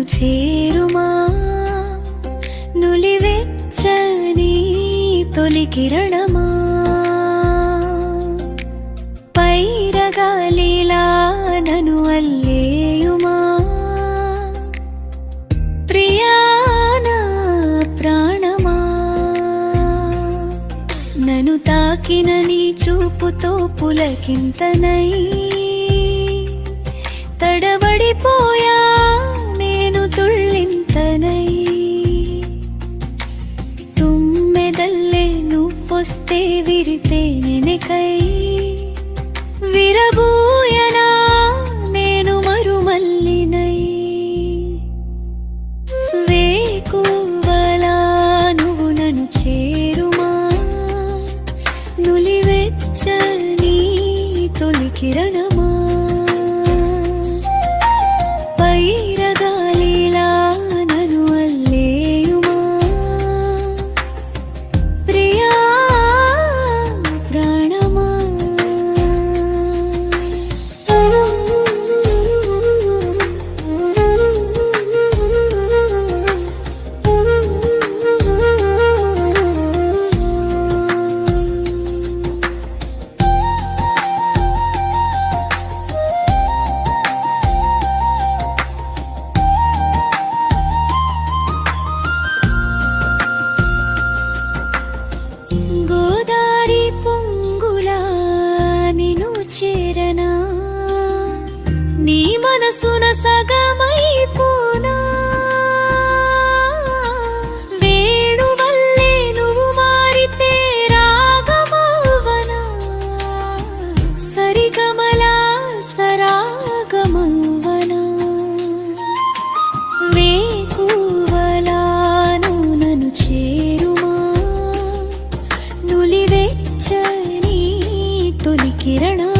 చేరుమా? నులివెచ్చని తొలి కిరణమా? పైరగాలిలా నను అల్లేయుమా? ప్రియానా ప్రాణమా? నను తాకిన నీ చూపుతో పులకింతనై తడబడిపోయా? వస్తే విరితే నెనకై విరబూయనా నేను మరుమల్లినై. వేకువలా నువ్వు నన్ను చేరుమా? నులివెచ్చని తొలి కిరణమా? గోదారి పొంగులా నిను చేరనా? నీ మనసున సగమైపోనా నులివెచ్చని తొలి కిరణమా